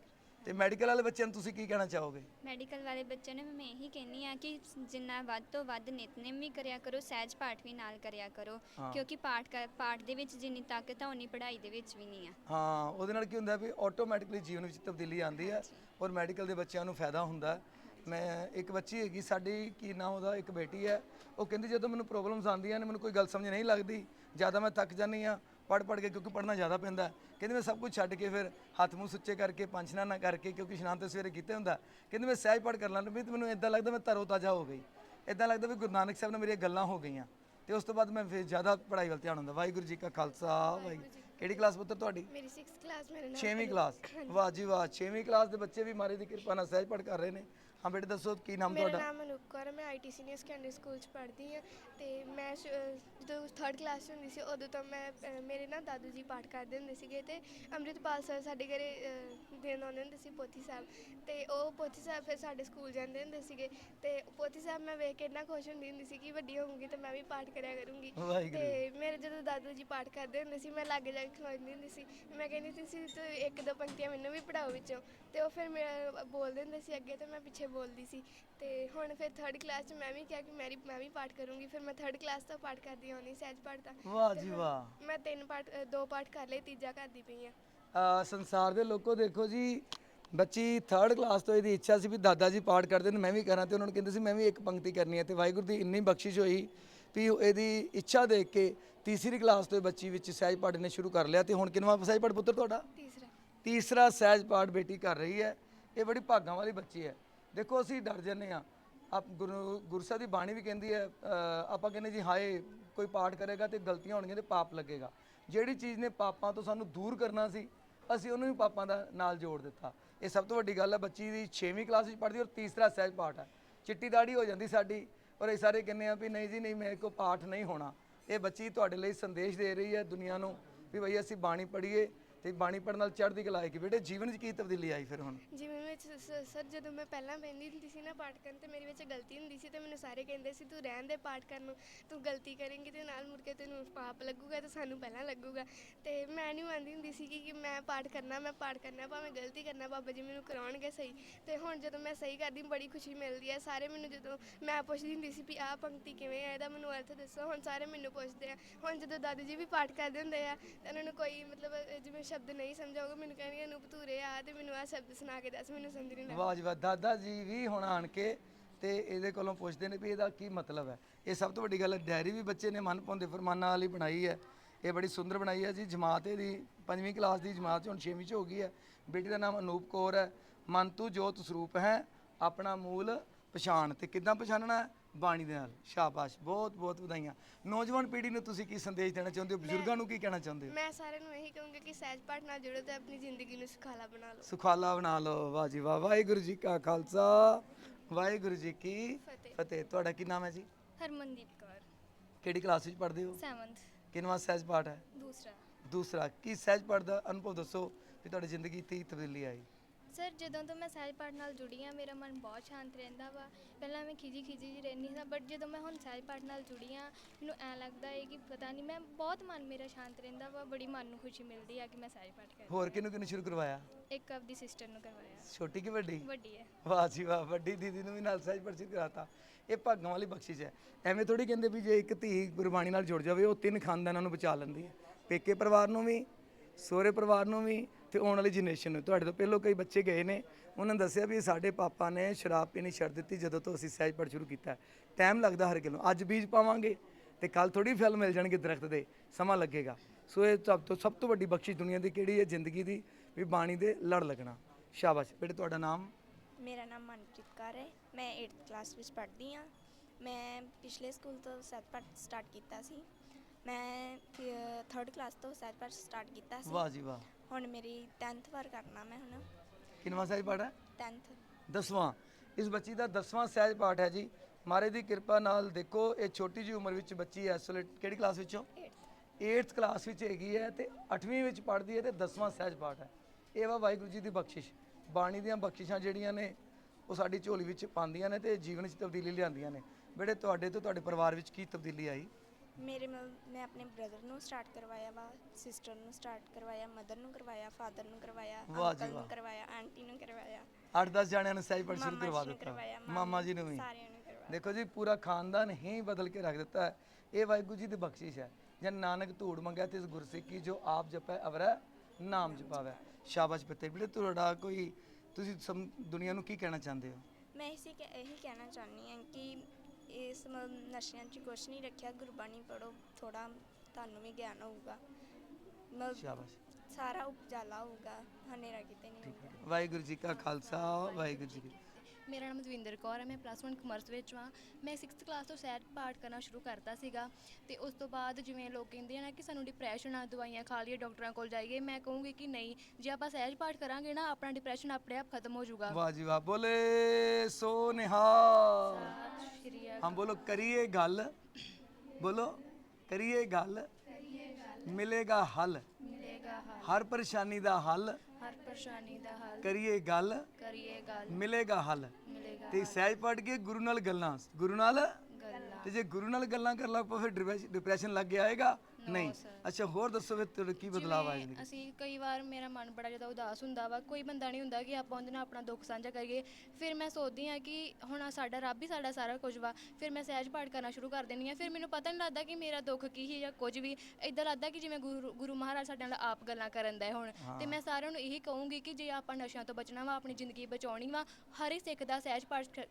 ਤੇ ਮੈਡੀਕਲ ਵਾਲੇ ਬੱਚਿਆਂ ਨੂੰ ਤੁਸੀਂ ਕੀ ਕਹਿਣਾ ਚਾਹੋਗੇ ਮੈਡੀਕਲ ਵਾਲੇ ਬੱਚਿਆਂ ਨੂੰ ਮੈਂ ਇਹੀ ਕਹਿੰਨੀ ਆ ਕਿ ਜਿੰਨਾ ਵੱਧ ਤੋਂ ਵੱਧ ਨਿਤਨੇਮ ਵੀ ਕਰਿਆ ਕਰੋ ਸਹਿਜ ਪਾਠ ਵੀ ਨਾਲ ਕਰਿਆ ਕਰੋ ਹਾਂ। ਕਿਉਂਕਿ ਪਾਠ ਕਰ- ਪਾਠ ਦੇ ਵਿੱਚ ਜਿੰਨੀ ਤਾਕਤ ਆ ਉਨੀ ਪੜ੍ਹਾਈ ਦੇ ਵਿੱਚ ਵੀ ਨਹੀਂ ਆ ਹਾਂ ਉਹਦੇ ਨਾਲ ਕੀ ਹੁੰਦਾ ਵੀ ਆਟੋਮੈਟਿਕਲੀ ਜੀਵਨ ਵਿੱਚ ਤਬਦੀਲੀ ਆਉਂਦੀ ਹੈ ਔਰ ਮੈਡੀਕਲ ਦੇ ਬੱਚਿਆਂ ਨੂੰ ਫਾਇਦਾ ਹੁੰਦਾ ਹੈ। ਮੈਂ ਇੱਕ ਬੱਚੀ ਹੈਗੀ ਸਾਡੀ ਕੀ ਨਾਮ ਉਹਦਾ ਇੱਕ ਬੇਟੀ ਹੈ ਉਹ ਕਹਿੰਦੀ ਜਦੋਂ ਮੈਨੂੰ ਪ੍ਰੋਬਲਮਸ ਆਉਂਦੀਆਂ ਨੇ ਮੈਨੂੰ ਕੋਈ ਗੱਲ ਸਮਝ ਨਹੀਂ ਲੱਗਦੀ ਜ਼ਿਆਦਾ ਮੈਂ ਥੱਕ ਜਾਂਦੀ ਆ ਪੜ ਪੜ ਕੇ ਕਿਉਂਕਿ ਪੜਨਾ ਜ਼ਿਆਦਾ ਪੈਂਦਾ। ਕਹਿੰਦੀ ਮੈਂ ਸਭ ਕੁਝ ਛੱਡ ਕੇ ਫਿਰ ਹੱਥ ਮੂੰਹ ਸੁੱਚੇ ਕਰਕੇ ਪੰਜ ਇਸ਼ਨਾਨਾ ਕਰਕੇ ਕਿਉਂਕਿ ਇਸ਼ਨਾਨ ਤੇ ਸਵੇਰੇ ਕੀਤੇ ਹੁੰਦਾ। ਕਹਿੰਦੀ ਮੈਂ ਸਹਿਜ ਪੜ ਕਰ ਲੈਂਦਾ ਵੀ ਤੇ ਮੈਨੂੰ ਇਦਾਂ ਲੱਗਦਾ ਮੈਂ ਤਰੋ ਤਾਜ਼ਾ ਹੋ ਗਈ। ਇਦਾਂ ਲੱਗਦਾ ਵੀ ਗੁਰੂ ਨਾਨਕ ਸਾਹਿਬ ਨਾਲ ਮੇਰੀਆਂ ਗੱਲਾਂ ਹੋ ਗਈਆਂ। ਤੇ ਉਸ ਤੋਂ ਬਾਅਦ ਮੈਂ ਫਿਰ ਜ਼ਿਆਦਾ ਪੜ੍ਹਾਈ ਵੱਲ ਧਿਆਨ ਹੁੰਦਾ। ਵਾਹਿਗੁਰੂ ਜੀ ਕਾ ਖਾਲਸਾ ਵਾਹਿਗੁਰੂ ਕਿਹੜੀ ਕਲਾਸ ਪੁੱਤਰ ਤੁਹਾਡੀ? ਮੇਰੀ 6th ਕਲਾਸ ਮੇਰਾ ਨਾਮ 6ਵੀਂ ਕਲਾਸ। ਵਾਹ ਜੀ ਵਾਹ 6ਵੀਂ ਕਲਾਸ ਦੇ ਬੱਚੇ ਵੀ ਮਾਰੇ ਦੀ ਕਿਰਪਾ ਨਾਲ ਸਹਿਜ ਪੜ ਕਰ ਰਹੇ ਨੇ। ਹਾਂ ਬੇਟੇ ਦੱਸੋ ਕੀ ਨਾਮ ਮੇਰਾ ਤੁਹਾਡਾ? ਨਾਮ ਅਨੂਪ ਕੌਰ ਹੈ ਮੈਂ ਆਈਟੀ ਸੀਨੀਅਰ ਸੈਕੰਡਰੀ ਸਕੂਲ ਚ ਪੜ੍ਹਦੀ ਹਾਂ ਤੇ ਮੈਂ ਸ਼- ਅਹ ਜਦੋਂ 3rd ਕਲਾਸ 'ਚ ਹੁੰਦੀ ਸੀ ਉਦੋਂ ਤੋਂ ਮੈਂ ਅਹ ਮੇਰੇ ਨਾ ਦਾਦੂ ਜੀ ਪਾਠ ਕਰਦੇ ਹੁੰਦੇ ਸੀਗੇ ਤੇ ਅੰਮ੍ਰਿਤਪਾਲ ਸਰ ਸਾਡੇ ਘਰੇ ਅਹ, ਦੇਣ ਆਉਂਦੇ ਹੁੰਦੇ ਸੀ ਪੋਥੀ ਸਾਹਿਬ ਤੇ ਉਹ ਪੋਥੀ ਸਾਹਿਬ ਫਿਰ ਸਾਡੇ ਸਕੂਲ ਜਾਂਦੇ ਹੁੰਦੇ ਸੀਗੇ ਤੇ ਪੋਥੀ ਸਾਹਿਬ ਮੈਂ ਵੇਖ ਕੇ ਇੰਨਾ ਖੁਸ਼ ਹੁੰਦੀ ਹੁੰਦੀ ਸੀ ਕਿ ਵੱਡੀ ਹੋਊਂਗੀ ਤੇ ਮੈਂ ਵੀ ਪਾਠ ਕਰਿਆ ਕਰੂੰਗੀ ਵਾਹਿਗੁਰੂ। ਤੇ ਮੇਰੇ ਜਦੋਂ ਦਾਦੂ ਜੀ ਪਾਠ ਕਰਦੇ ਹੁੰਦੇ ਸੀ ਮੈਂ ਲਾਗੇ ਜਾ ਕੇ ਖਲੋਂਦੀ ਹੁੰਦੀ ਸੀ ਮੈਂ ਕਹਿੰਦੀ ਹੁੰਦੀ ਸੀ ਤੂੰ ਇੱਕ ਦੋ ਪੰਕਤੀਆਂ ਮੈਨੂੰ ਵੀ ਪੜਾਓ ਵਿੱਚੋਂ। ਤੇ ਉਹ ਫਿਰ ਮੇਰਾ ਬੋਲਦੇ ਹੁੰਦੇ ਸੀ ਅੱਗੇ ਤੇ ਮੈਂ ਪਿੱਛੇ ਬੋਲਦੀ ਸੀ ਤੇ ਹੁਣ ਫਿਰ 3rd ਕਲਾਸ 'ਚ ਮੈਂ ਵੀ ਕਿਹਾ ਕਿ ਮੇਰੀ ਮੈਂ ਵੀ ਪਾਠ ਕਰੂੰਗੀ ਫਿਰ ਮੈਂ 3rd ਕਲਾਸ ਤੋਂ ਪਾਠ ਕਰਦੀ ਆਉਣੀ ਸਹਿਜ ਪਾਠ ਦਾ। ਵਾਹ ਜੀ ਵਾਹ। ਮੈਂ ਤਿੰਨ ਪਾਠ ਅ, ਦੋ ਪਾਠ ਕਰ ਲਏ ਤੀਜਾ ਕਰਦੀ ਪਈ ਆ ਅਹ ਸੰਸਾਰ ਦੇ ਲੋਕੋ ਦੇਖੋ ਜੀ ਬੱਚੀ 3rd ਕਲਾਸ ਤੋਂ ਇਹਦੀ ਇੱਛਾ ਸੀ ਵੀ ਦਾਦਾ ਜੀ ਪਾਠ ਕਰਦੇ ਨੇ ਮੈਂ ਵੀ ਕਰਾਂ ਤੇ ਉਹਨਾਂ ਨੂੰ ਕਹਿੰਦੇ ਸੀ ਮੈਂ ਵੀ ਇੱਕ ਪੰਕਤੀ ਕਰਨੀ ਹੈ ਤੇ ਵਾਹਿਗੁਰੂ ਦੀ ਇੰਨੀ ਬਖਸ਼ਿਸ਼ ਹੋਈ ਵੀ ਉਹ ਇਹਦੀ ਇੱਛਾ ਦੇਖ ਕੇ ਤੀਸਰੀ ਕਲਾਸ ਤੋਂ ਇਹ ਬੱਚੀ ਵਿੱਚ ਸਹਿਜ ਪਾਠ ਨੇ ਸ਼ੁਰੂ ਕਰ ਲਿਆ ਤੇ ਹੁਣ ਕਿੰਨਵਾਂ ਸਹਿਜ ਪਾਠ ਪੁੱਤਰ ਤੁਹਾਡਾ? ਤੀਸਰਾ। ਤੀਸਰਾ ਸਹਿਜ ਪਾਠ ਬੇਟੀ ਕਰ ਰਹੀ ਹੈ ਇਹ ਬੜੀ ਭਾਗਾਂ ਵਾਲੀ ਬੱਚੀ ਹੈ। ਦੇਖੋ, ਅਸੀਂ ਡਰ ਜੰਨੇ ਆ ਆਪ ਗੁਰੂ ਗੁਰੂ ਸਾਹਿਬ ਦੀ ਬਾਣੀ ਵੀ ਕਹਿੰਦੀ ਹੈ ਆਪਾਂ ਕਹਿੰਦੇ ਜੀ, ਹਾਏ, ਕੋਈ ਪਾਠ ਕਰੇਗਾ ਤੇ ਗਲਤੀਆਂ ਹੋਣਗੀਆਂ ਤੇ ਪਾਪ ਲੱਗੇਗਾ। ਜਿਹੜੀ ਚੀਜ਼ ਨੇ ਪਾਪਾਂ ਤੋਂ ਸਾਨੂੰ ਦੂਰ ਕਰਨਾ ਸੀ, ਅਸੀਂ ਉਹਨੂੰ ਵੀ ਪਾਪਾਂ ਦਾ ਨਾਲ ਜੋੜ ਦਿੱਤਾ। ਇਹ ਸਭ ਤੋਂ ਵੱਡੀ ਗੱਲ ਹੈ, ਬੱਚੀ ਦੀ 6ਵੀਂ ਕਲਾਸ ਵਿੱਚ ਪੜ੍ਹਦੀ ਔਰ ਤੀਸਰਾ ਸਹਿਜ ਪਾਠ ਹੈ। ਚਿੱਟੀ ਦਾੜੀ ਹੋ ਜਾਂਦੀ ਸਾਡੀ, ਔਰ ਇਹ ਸਾਰੇ ਕਹਿੰਦੇ ਆ ਵੀ ਨਹੀਂ ਜੀ, ਨਹੀਂ, ਮੇਰੇ ਕੋ ਪਾਠ ਨਹੀਂ ਹੋਣਾ। ਇਹ ਬੱਚੀ ਤੁਹਾਡੇ ਲਈ ਸੰਦੇਸ਼ ਦੇ ਰਹੀ ਹੈ ਦੁਨੀਆ ਨੂੰ ਵੀ ਭਈ ਅਸੀਂ ਬਾਣੀ ਪੜ੍ਹੀਏ ਤੇ ਬਾਣੀ ਪੜ੍ਹਨ ਨਾਲ ਚੜ੍ਹਦੀ ਕਲਾ ਆਏਗੀ। ਬੇਟੇ, ਜੀਵਨ 'ਚ ਕੀ ਤਬਦੀਲੀ ਆਈ ਫਿਰ ਹੁਣ? ਜਿਵੇਂ ਵਿੱਚ ਸ- ਸਰ, ਜਦੋਂ ਮੈਂ ਪਹਿਲਾਂ ਬਹਿੰਦੀ ਹੁੰਦੀ ਸੀ ਨਾ ਪਾਠ ਕਰਨ ਤੇ ਮੇਰੇ ਵਿੱਚ ਗਲਤੀ ਹੁੰਦੀ ਸੀ ਤੇ ਮੈਨੂੰ ਸਾਰੇ ਕਹਿੰਦੇ ਸੀ, ਤੂੰ ਰਹਿਣ ਦੇ ਪਾਠ ਕਰਨ ਨੂੰ। ਤੂੰ ਗਲਤੀ ਕਰੇਂਗੀ ਤੇ ਨਾਲ ਮੁੜ ਕੇ ਤੈਨੂੰ ਪਾਪ ਲੱਗੂਗਾ ਤੇ ਸਾਨੂੰ ਪਹਿਲਾਂ ਲੱਗੂਗਾ। ਤੇ ਮੈਂ ਨਹੀਂ ਮੰਨਦੀ ਹੁੰਦੀ ਸੀ ਕਿ ਮੈਂ ਪਾਠ ਕਰਨਾ, ਮੈਂ ਪਾਠ ਕਰਨਾ, ਭਾਵੇਂ ਗਲਤੀ ਕਰਨਾ, ਬਾਬਾ ਜੀ ਮੈਨੂੰ ਕਰਾਉਣਗੇ ਸਹੀ। ਤੇ ਹੁਣ ਜਦੋਂ ਮੈਂ ਸਹੀ ਕਰਦੀ ਬੜੀ ਖੁਸ਼ੀ ਮਿਲਦੀ ਹੈ। ਸਾਰੇ ਮੈਨੂੰ ਜਦੋਂ ਮੈਂ ਪੁੱਛਦੀ ਹੁੰਦੀ ਸੀ ਵੀ ਆਹ ਪੰਕਤੀ ਕਿਵੇਂ ਹੈ ਇਹਦਾ ਮੈਨੂੰ ਅਰਥ ਦੱਸੋ। ਹੁਣ ਸਾਰੇ ਮੈਨੂੰ ਪੁੱਛਦੇ ਆ। ਹੁਣ ਜਦੋਂ ਦਾਦੀ ਜੀ ਵੀ ਪਾਠ ਕਰਦੇ ਹੁੰਦੇ ਆ, ਤੇ ਉਹਨਾਂ ਨੂੰ ਕੋਈ ਮਤਲਬ ਜਿਵੇਂ ਸ਼ਬਦ ਨਹੀਂ ਸਮਝ ਆਊਗਾ ਮੈਨੂੰ ਕਹਿਣਗੇ ਅਨੂਪ ਧੂਰੇ ਆ ਤੇ ਮੈਨੂੰ ਆ ਸ਼ਬਦ ਸੁਣਾ ਕੇ ਦੱਸ, ਮੈਨੂੰ ਸਮਝ ਨਹੀਂ ਲੱਗਦਾ। ਵਾਹ ਜੀ ਵਾਹ, ਦਾਦਾ ਜੀ ਵੀ ਹੁਣ ਆਣ ਕੇ ਤੇ ਇਹਦੇ ਕੋਲੋਂ ਪੁੱਛਦੇ ਨੇ ਵੀ ਇਹਦਾ ਕੀ ਮਤਲਬ ਹੈ। ਇਹ ਸਭ ਤੋਂ ਵੱਡੀ ਗੱਲ ਹੈ ਡਾਇਰੀ ਵੀ ਬੱਚੇ ਨੇ ਮਨ ਪਾਉਂਦੇ ਫਰਮਾਨਾਂ ਵਾਲੀ ਬਣਾਈ ਹੈ। ਇਹ ਬੜੀ ਸੁੰਦਰ ਬਣਾਈ ਹੈ ਜੀ, ਜਮਾਤ ਇਹਦੀ, ਪੰਜਵੀਂ ਕਲਾਸ ਦੀ ਜਮਾਤ 'ਚ ਹੁਣ ਛੇਵੀਂ 'ਚ ਹੋ ਗਈ ਹੈ। ਬੇਟੀ ਦਾ ਨਾਮ ਅਨੂਪ ਕੌਰ ਹੈ। ਮਨ ਤੂੰ ਜੋਤ ਸਰੂਪ ਹੈ। ਆਪਣਾ ਮੂਲ ਪਛਾਣ ਤੇ ਕਿੱਦਾਂ ਪਛਾਣਨਾ ਹੈ? ਬਾਣੀ ਦੇ ਨਾਲ ਸ਼ਾਬਾਸ਼ ਬਹੁਤ ਬਹੁਤ ਵਧਾਈਆਂ। ਨੌਜਵਾਨ ਪੀੜ੍ਹੀ ਨੂੰ ਤੁਸੀਂ ਕੀ ਸੰਦੇਸ਼ ਦੇਣਾ ਚਾਹੁੰਦੇ ਹੋ? ਬਜ਼ੁਰਗਾਂ ਨੂੰ ਕੀ ਕਹਿਣਾ ਚਾਹੁੰਦੇ ਹੋ? ਮੈਂ ਸਾਰਿਆਂ ਨੂੰ ਇਹੀ ਕਹੂੰਗੀ ਕਿ ਸਹਿਜ ਪਾਠ ਨਾਲ ਜੁੜੋ ਤੇ ਆਪਣੀ ਜ਼ਿੰਦਗੀ ਨੂੰ ਸੁਖਾਲਾ ਬਣਾ ਲਓ। ਸੁਖਾਲਾ ਬਣਾ ਲਓ। ਵਾਹ ਜੀ ਵਾਹ। ਵਾਹਿਗੁਰੂ ਜੀ ਕਾ ਖਾਲਸਾ। ਵਾਹਿਗੁਰੂ ਜੀ ਕੀ ਫਤਿਹ। ਫਤਿਹ। ਤੁਹਾਡਾ ਕੀ ਨਾਮ ਹੈ ਜੀ? ਹਰਮਨਦੀਪ ਕੌਰ। ਕਿਹੜੀ ਕਲਾਸ ਵਿੱਚ ਪੜ੍ਹਦੇ ਹੋ? 7th ਕਿੰਨਵਾਂ ਸਹਿਜ ਪਾਠ ਹੈ? ਦੂਸਰਾ। ਦੂਸਰਾ। ਕੀ ਸਹਿਜ ਪਾਠ ਦਾ ਅਨੁਭਵ ਦੱਸੋ ਕਿ ਤੁਹਾਡੀ ਜ਼ਿੰਦਗੀ 'ਤੇ ਕੀ ਤਬਦੀਲੀ ਆਈ? ਸਰ ਜਦੋਂ ਤੋਂ ਮੈਂ ਸਹਿਜ ਪਾਠ ਨਾਲ ਜੁੜੀ ਹਾਂ ਮੇਰਾ ਮਨ ਬਹੁਤ ਸ਼ਾਂਤ ਰਹਿੰਦਾ ਵਾ। ਪਹਿਲਾਂ ਮੈਂ ਖਿਜੀ ਖਿਜੀ ਜੀ ਰਹਿੰਦੀ ਸੀ ਬਟ ਜਦੋਂ ਮੈਂ ਹੁਣ ਸਹਿਜ ਪਾਠ ਨਾਲ ਜੁੜੀ ਹਾਂ ਮੈਨੂੰ ਐਂ ਲੱਗਦਾ ਹੈ ਕਿ ਪਤਾ ਨਹੀਂ ਮੈਂ ਬਹੁਤ ਮਨ ਮੇਰਾ ਸ਼ਾਂਤ ਰਹਿੰਦਾ ਵਾ ਬੜੀ ਮਨ ਨੂੰ ਖੁਸ਼ੀ ਮਿਲਦੀ ਆ ਕਿ ਮੈਂ ਸਹਿਜ ਪਾਠ ਕਰ ਹੋਰ ਕਿਹਨੂੰ ਕਿਹਨੂੰ ਸ਼ੁਰੂ ਕਰਵਾਇਆ? ਇੱਕ ਆਪਦੀ ਸਿਸਟਰ ਨੂੰ ਕਰਵਾਇਆ। ਛੋਟੀ ਕਿ ਵੱਡੀ? ਵੱਡੀ ਹੈ ਵਾਹ ਜੀ ਵਾਹ ਵੱਡੀ ਦੀਦੀ ਨੂੰ ਵੀ ਨਾਲ ਸਹਿਜ ਪਾਠ ਸ਼ੁਰੂ ਕਰਾਤਾ। ਇਹ ਭਾਗਾਂ ਵਾਲੀ ਬਖਸ਼ਿਸ਼ ਹੈ। ਐਵੇਂ ਥੋੜੀ ਕਹਿੰਦੇ ਵੀ ਜੇ ਇੱਕ ਧੀ ਗੁਰਬਾਣੀ ਨਾਲ ਜੁੜ ਜਾਵੇ ਉਹ ਤਿੰਨ ਖਾਨਦਾਨਾਂ ਨੂੰ ਬਚਾ ਲੈਂਦੀ ਹੈ। ਪੇਕੇ ਪਰਿਵਾਰ ਨੂੰ ਵੀ ਸਹੁਰੇ ਪਰਿਵਾਰ ਨੂੰ ਵੀ ਤੇ ਆਉਣ ਵਾਲੀ ਜਨਰੇਸ਼ਨ ਨੂੰ। ਤੁਹਾਡੇ ਤੋਂ ਪਹਿਲਾਂ ਕਈ ਬੱਚੇ ਗਏ ਨੇ। ਉਹਨਾਂ ਨੇ ਦੱਸਿਆ ਵੀ ਸਾਡੇ ਪਾਪਾ ਨੇ ਸ਼ਰਾਬ ਪੀਣੀ ਛੱਡ ਦਿੱਤੀ ਜਦੋਂ ਤੋਂ ਅਸੀਂ ਸਹਿਜ ਪਾਠ ਸ਼ੁਰੂ ਕੀਤਾ। ਟਾਈਮ ਲੱਗਦਾ ਹਰ ਗੱਲੋਂ ਅੱਜ ਬੀਜ ਪਾਵਾਂਗੇ ਤੇ ਕੱਲ ਥੋੜੀ ਫਲ ਮਿਲ ਜਾਣਗੇ ਦਰਖਤ ਦੇ। ਸਮਾਂ ਲੱਗੇਗਾ। ਸੋ ਇਹ ਸਭ ਤੋਂ ਸਭ ਤੋਂ ਵੱਡੀ ਬਖਸ਼ਿਸ਼ ਦੁਨੀਆ ਦੀ ਕਿਹੜੀ ਹੈ? ਜ਼ਿੰਦਗੀ ਦੀ ਵੀ ਬਾਣੀ ਦੇ ਲੜ ਲੱਗਣਾ। ਸ਼ਾਬਾਸ਼। ਬੇਟੇ ਤੁਹਾਡਾ ਨਾਮ? ਮੇਰਾ ਨਾਮ ਮਨਪ੍ਰੀਤ ਕੌਰ ਹੈ। ਮੈਂ 8th ਕਲਾਸ ਵਿੱਚ ਪੜ੍ਹਦੀ ਹਾਂ। ਮੈਂ ਪਿਛਲੇ ਸਕੂਲ ਤੋਂ ਸੱਤ ਸਟਾਰਟ ਕੀਤਾ ਸੀ। ਮੈਂ 3rd ਕਲਾਸ ਤੋਂ ਸੱਤ ਸਟਾਰਟ ਕੀਤਾ ਸੀ। ਵਾਹ ਜੀ ਵਾਹ। ਹੁਣ ਮੇਰੀ 10th ਵਾਰ ਕਰਨਾ ਮੈਂ ਹੁਣ। ਕਿੰਨਵਾਂ ਸਹਿਜ ਪਾਠ ਹੈ? 10th ਦਸਵਾਂ। ਇਸ ਬੱਚੀ ਦਾ ਦਸਵਾਂ ਸਹਿਜ ਪਾਠ ਹੈ ਜੀ। ਮਹਾਰਾਜ ਦੀ ਕਿਰਪਾ ਨਾਲ ਦੇਖੋ ਇਹ ਛੋਟੀ ਜਿਹੀ ਉਮਰ ਵਿੱਚ ਬੱਚੀ ਇਸ ਵੇਲੇ ਕਿਹੜੀ ਕਲਾਸ ਵਿੱਚੋਂ 8th ਕਲਾਸ ਵਿੱਚ ਹੈਗੀ ਹੈ ਤੇ 8ਵੀਂ ਵਿੱਚ ਪੜ੍ਹਦੀ ਹੈ ਤੇ ਦਸਵਾਂ ਸਹਿਜ ਪਾਠ ਹੈ। ਇਹ ਵਾ ਵਾਹਿਗੁਰੂ ਜੀ ਦੀ ਬਖਸ਼ਿਸ਼। ਬਾਣੀ ਦੀਆਂ ਬਖਸ਼ਿਸ਼ਾਂ ਜਿਹੜੀਆਂ ਨੇ ਉਹ ਸਾਡੀ ਝੋਲੀ ਵਿੱਚ ਪਾਉਂਦੀਆਂ ਨੇ ਤੇ ਜੀਵਨ 'ਚ ਤਬਦੀਲੀ ਲਿਆਉਂਦੀਆਂ ਨੇ। ਬੇਟੇ ਤੁਹਾਡੇ ਤੋਂ ਤੁਹਾਡੇ ਪਰਿਵਾਰ ਵਿੱਚ ਕੀ ਤਬਦੀਲੀ ਆਈ? ਮੇਰੇ ਮ- ਮੈਂ ਆਪਣੇ ਬ੍ਰਦਰ ਨੂੰ ਸਟਾਰਟ ਕਰਵਾਇਆ ਵਾ ਸਿਸਟਰ ਨੂੰ ਸਟਾਰਟ ਕਰਵਾਇਆ ਮਦਰ ਨੂੰ ਕਰਵਾਇਆ ਫਾਦਰ ਨੂੰ ਕਰਵਾਇਆ ਵਾਹ ਜੀ ਅੰਕਲ ਨੂੰ। ਕਰਵਾਇਆ ਆਂਟੀ ਨੂੰ ਕਰਵਾਇਆ 8-10 ਜਾਣਿਆਂ ਨੂੰ ਸਹਿਜ ਪਾਠ ਸ਼ੁਰੂ ਮਾਮਾ ਕਰਵਾ ਨੂੰ ਦਿੱਤਾ। ਕਰਵਾਇਆ ਮਾਮਾ ਜੀ ਨੂੰ ਵੀ। ਸਾਰਿਆਂ ਨੂੰ ਕਰਵਾਇਆ। ਦੇਖੋ ਜੀ ਪੂਰਾ ਖਾਨਦਾਨ ਹੀ ਬਦਲ ਕੇ ਰੱਖ ਦਿੱਤਾ ਹੈ। ਇਹ ਵਾਹਿਗੁਰੂ ਜੀ ਦੀ ਬਖਸ਼ਿਸ਼ ਹੈ। ਜਨ ਨਾਨਕ ਧੂੜ ਮੰਗਿਆ ਤਿਸ ਗੁਰਸਿੱਖੀ ਜੋ ਆਪ ਜਪੈ ਅਵਰੈ ਨਾਮ ਜਪਾਵੈ। ਸ਼ਾਬਾਸ਼ ਬੱਤੇ। ਵੀਰੇ ਤੁਹਾਡਾ ਕੋਈ ਤੁਸੀਂ ਸਮ- ਦੁਨੀਆ ਨੂੰ ਕੀ ਕਹਿਣਾ ਚਾਹੁੰਦੇ ਹੋ? ਮੈਂ ਇਸੇ ਕਹਿ- ਇਹੀ ਕਹਿਣਾ ਚਾਹੁੰਦੀ ਹਾਂ ਕਿ ਇਸ ਮ- ਨਸ਼ਿਆਂ 'ਚ ਕੁਛ ਨਹੀਂ ਰੱਖਿਆ ਗੁਰਬਾਣੀ ਪੜੋ ਥੋੜਾ ਤੁਹਾਨੂੰ ਵੀ ਗਿਆਨ ਹੋਊਗਾ। ਸ਼ਾਬਾਸ਼। ਸਾਰਾ ਉਪਜਾਲਾ ਹੋਊਗਾ ਹਨੇਰਾ ਕਿਤੇ ਨਹੀਂ ਹੋਊਗਾ। ਵਾਹਿਗੁਰੂ ਜੀ ਕਾ ਖਾਲਸਾ ਵਾਹਿਗੁਰੂ ਜੀ ਕੀ ਮੇਰਾ ਨਾਮ ਦਵਿੰਦਰ ਕੌਰ ਹੈ ਮੈਂ ਪਲੱਸ 1 ਕਮਰਸ ਵਿੱਚ ਹਾਂ। ਮੈਂ 6th ਕਲਾਸ ਤੋਂ ਸਹਿਜ ਪਾਠ ਕਰਨਾ ਸ਼ੁਰੂ ਕਰਤਾ ਸੀਗਾ ਤੇ ਉਸ ਤੋਂ ਬਾਅਦ ਜਿਵੇਂ ਲੋਕ ਕਹਿੰਦੇ ਆ ਨਾ ਕਿ ਸਾਨੂੰ ਡਿਪਰੈਸ਼ਨ ਆ ਦਵਾਈਆਂ ਖਾ ਲਈਏ ਡਾਕਟਰਾਂ ਕੋਲ ਜਾਈਏ ਮੈਂ ਕਹੂੰਗੀ ਕਿ ਨਹੀਂ ਜੇ ਆਪਾਂ ਸਹਿਜ ਪਾਠ ਕਰਾਂਗੇ ਨਾ ਆਪਣਾ ਡਿਪਰੈਸ਼ਨ ਆਪਣੇ ਆਪ ਖਤਮ ਹੋ ਜਾਊਗਾ। ਵਾਹ ਜੀ ਵਾਹ ਬੋਲੇ ਸੋ ਨਿਹਾਲ। ਸ਼੍ਰੀ ਹਾਂ ਬੋਲੋ ਕਰੀਏ ਗੱਲ। ਬੋਲੋ ਕਰੀਏ ਗੱਲ। ਮਿਲੇਗਾ ਹੱਲ। ਮਿਲੇਗਾ ਹੱਲ। ਹਰ ਪਰੇਸ਼ਾਨੀ ਦਾ ਹੱਲ। ਹਰ ਪਰੇਸ਼ਾਨੀ ਦਾ ਹੱਲ। ਕਰੀਏ ਗੱਲ। ਕਰੀਏ ਗੱਲ। ਮਿਲੇਗਾ ਹੱਲ। ਮਿਲੇਗਾ ਤੇ ਸਹਿਜ ਪੜ ਕੇ ਗੁਰੂ ਨਾਲ ਗੱਲਾਂ। ਗੁਰੂ ਨਾਲ? ਗੱਲਾਂ। ਤੇ ਜੇ ਗੁਰੂ ਨਾਲ ਗੱਲਾਂ ਕਰ ਲੱਗ ਪਓ ਫਿਰ ਡਿਪਰੈਸ਼- ਡਿਪਰੈਸ਼ਨ ਲੱਗ ਗਿਆ ਆਏਗਾ। ਨਹੀਂ। ਅੱਛਾ ਹੋਰ ਦੱਸੋ ਫਿਰ ਤੁਹਾਡਾ ਕੀ ਬਦਲਾਅ ਆਇਆ ਜਿਵੇਂ ਜ਼ਿੰਦਗੀ 'ਚ? ਅਸੀਂ ਕਈ ਵਾਰ ਮੇਰਾ ਮਨ ਬੜਾ ਜ਼ਿਆਦਾ ਉਦਾਸ ਹੁੰਦਾ ਵਾ ਕੋਈ ਬੰਦਾ ਨਹੀਂ ਹੁੰਦਾ ਕਿ ਆਪਾਂ ਉਹਦੇ ਨਾਲ ਆਪਣਾ ਦੁੱਖ ਸਾਂਝਾ ਕਰੀਏ। ਫਿਰ ਮੈਂ ਸੋਚਦੀ ਹਾਂ ਕਿ ਹੁਣ ਸਾਡਾ ਰੱਬ ਹੀ ਸਾਡਾ ਸਾਰਾ ਕੁਝ ਵਾ ਫਿਰ ਮੈਂ ਸਹਿਜ ਪਾਠ ਕਰਨਾ ਸ਼ੁਰੂ ਕਰ ਦਿੰਦੀ ਹਾਂ। ਫਿਰ ਮੈਨੂੰ ਪਤਾ ਨਹੀਂ ਲੱਗਦਾ ਕਿ ਮੇਰਾ ਦੁੱਖ ਕੀ ਹੈ ਜਾਂ ਕੁਝ ਵੀ। ਇਦਾਂ ਲੱਗਦਾ ਕਿ ਜਿਵੇਂ ਗੁਰੂ ਗੁਰੂ ਮਹਾਰਾਜ ਸਾਡੇ ਨਾਲ ਆਪ ਗੱਲਾਂ ਕਰਨ ਦਾ ਹੁਣ। ਤੇ ਮੈਂ ਸਾਰਿਆਂ ਨੂੰ ਇਹੀ ਕਹੂੰਗੀ ਕਿ ਜੇ ਆਪਾਂ ਨਸ਼ਿਆਂ ਤੋਂ ਬਚਣਾ ਵਾ ਆਪਣੀ ਜ਼ਿੰਦਗੀ ਬਚਾਉਣੀ ਵਾ ਹਰ ਇੱਕ ਸਿੱਖ ਦਾ ਸਹਿਜ ਪਾਠ ਕ-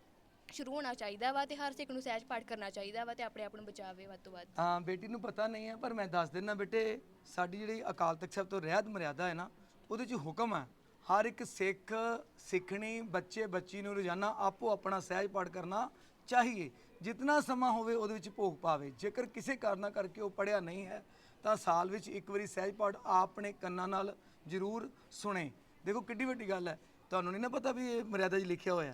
ਸ਼ੁਰੂ ਹੋਣਾ ਚਾਹੀਦਾ ਵਾ ਤੇ ਹਰ ਸਿੱਖ ਨੂੰ ਸਹਿਜ ਪਾਠ ਕਰਨਾ ਚਾਹੀਦਾ ਵਾ ਤੇ ਆਪਣੇ ਆਪ ਨੂੰ ਬਚਾਵੇ ਵੱਧ ਤੋਂ ਵੱਧ। ਹਾਂ, ਬੇਟੀ ਨੂੰ ਪਤਾ ਨਹੀਂ ਹੈ, ਪਰ ਮੈਂ ਦੱਸ ਦਿੰਦਾ ਬੇਟੇ, ਸਾਡੀ ਜਿਹੜੀ ਅਕਾਲ ਤਖਤ ਸਾਹਿਬ ਤੋਂ ਰਹਿਤ ਮਰਿਆਦਾ ਹੈ ਨਾ, ਉਹਦੇ 'ਚ ਹੁਕਮ ਹੈ, ਹਰ ਇੱਕ ਸਿੱਖ, ਸਿੱਖਣੀ, ਬੱਚੇ, ਬੱਚੀ ਨੂੰ ਰੋਜ਼ਾਨਾ ਆਪੋ ਆਪਣਾ ਸਹਿਜ ਪਾਠ ਕਰਨਾ ਚਾਹੀਏ। ਜਿੰਨਾ ਸਮਾਂ ਹੋਵੇ ਉਹਦੇ ਵਿੱਚ ਭੋਗ ਪਾਵੇ। ਜੇਕਰ ਕਿਸੇ ਕਾਰਨਾ ਕਰਕੇ ਉਹ ਪੜਿਆ ਨਹੀਂ ਹੈ, ਤਾਂ ਸਾਲ ਵਿੱਚ ਇੱਕ ਵਾਰੀ ਸਹਿਜ ਪਾਠ ਆਪਣੇ ਕੰਨਾਂ ਨਾਲ ਜ਼ਰੂਰ ਸੁਣੇ। ਦੇਖੋ, ਕਿੱਡੀ ਵੱਡੀ ਗੱਲ ਹੈ। ਤੁਹਾਨੂੰ ਨਹੀਂ ਨਾ ਪਤਾ ਵੀ ਇਹ ਮਰਿਆਦਾ 'ਚ ਲਿਖਿਆ ਹੋਇਆ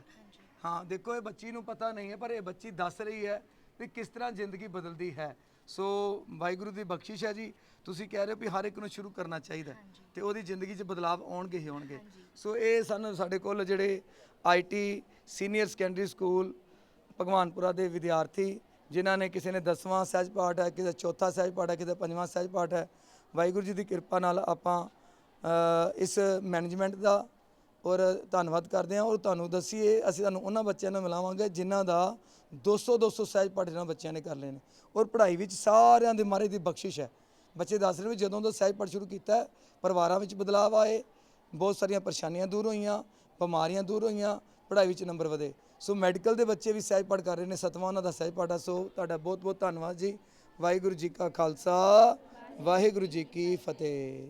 ਹੈ ਦੇਖੋ ਇਹ ਬੱਚੀ ਨੂੰ ਪਤਾ ਨਹੀਂ ਹੈ ਪਰ ਇਹ ਬੱਚੀ ਦੱਸ ਰਹੀ ਹੈ ਵੀ ਕਿਸ ਤਰ੍ਹਾਂ ਜ਼ਿੰਦਗੀ ਬਦਲਦੀ ਹੈ। ਸੋ ਵਾਹਿਗੁਰੂ ਦੀ ਬਖਸ਼ਿਸ਼ ਹੈ ਜੀ। ਤੁਸੀਂ ਕਹਿ ਰਹੇ ਹੋ ਵੀ ਹਰ ਇੱਕ ਨੂੰ ਸ਼ੁਰੂ ਕਰਨਾ ਚਾਹੀਦਾ ਹੈ ਤੇ ਉਹਦੀ ਜ਼ਿੰਦਗੀ 'ਚ ਬਦਲਾਵ ਆਉਣਗੇ ਹੀ ਆਉਣਗੇ। ਸੋ ਇਹ ਸਨ ਸਾਡੇ ਕੋਲ ਜਿਹੜੇ IT senior secondary school Bhagwanpura ਦੇ ਵਿਦਿਆਰਥੀ ਜਿਨ੍ਹਾਂ ਨੇ ਕਿਸੇ ਨੇ 10ਵਾਂ ਸਹਿਜ ਪਾਠ ਹੈ ਕਿਸੇ ਚੌਥਾ ਸਹਿਜ ਪਾਠ ਹੈ ਕਿਸੇ ਪੰਜਵਾਂ ਸਹਿਜ ਪਾਠ ਹੈ। ਵਾਹਿਗੁਰੂ ਜੀ ਦੀ ਕਿਰਪਾ ਨਾਲ ਆਪਾਂ ਇਸ ਮੈਨੇਜਮੈਂਟ ਦਾ ਔਰ ਧੰਨਵਾਦ ਕਰਦੇ ਹਾਂ ਔਰ ਤੁਹਾਨੂੰ ਦੱਸੀਏ, ਅਸੀਂ ਤੁਹਾਨੂੰ ਉਹਨਾਂ ਬੱਚਿਆਂ ਨੂੰ ਮਿਲਾਵਾਂਗੇ ਜਿਨ੍ਹਾਂ ਦਾ 200 200 ਸਹਿਜ ਪਾਠ ਇਹਨਾਂ ਬੱਚਿਆਂ ਨੇ ਕਰ ਲਏ ਨੇ। ਔਰ ਪੜ੍ਹਾਈ ਵਿੱਚ ਸਾਰਿਆਂ ਦੇ ਮਾਰੇ ਦੀ ਬਖਸ਼ਿਸ਼ ਹੈ। ਬੱਚੇ ਦੱਸ ਰਹੇ ਵੀ ਜਦੋਂ ਦਾ ਸਹਿਜ ਪਾਠ ਸ਼ੁਰੂ ਕੀਤਾ ਪਰਿਵਾਰਾਂ ਵਿੱਚ ਬਦਲਾਅ ਆਏ, ਬਹੁਤ ਸਾਰੀਆਂ ਪਰੇਸ਼ਾਨੀਆਂ ਦੂਰ ਹੋਈਆਂ, ਬਿਮਾਰੀਆਂ ਦੂਰ ਹੋਈਆਂ, ਪੜ੍ਹਾਈ ਵਿੱਚ ਨੰਬਰ ਵਧੇ। ਸੋ ਮੈਡੀਕਲ ਦੇ ਬੱਚੇ ਵੀ ਸਹਿਜ ਪਾਠ ਕਰ ਰਹੇ ਨੇ, ਸਤਵਾਂ ਉਹਨਾਂ ਦਾ ਸਹਿਜ ਪਾਠ ਆ। ਸੋ ਤੁਹਾਡਾ ਬਹੁਤ ਬਹੁਤ ਧੰਨਵਾਦ ਜੀ। ਵਾਹਿਗੁਰੂ ਜੀ ਕਾ ਖਾਲਸਾ, ਵਾਹਿਗੁਰੂ ਜੀ ਕੀ ਫਤਿਹ।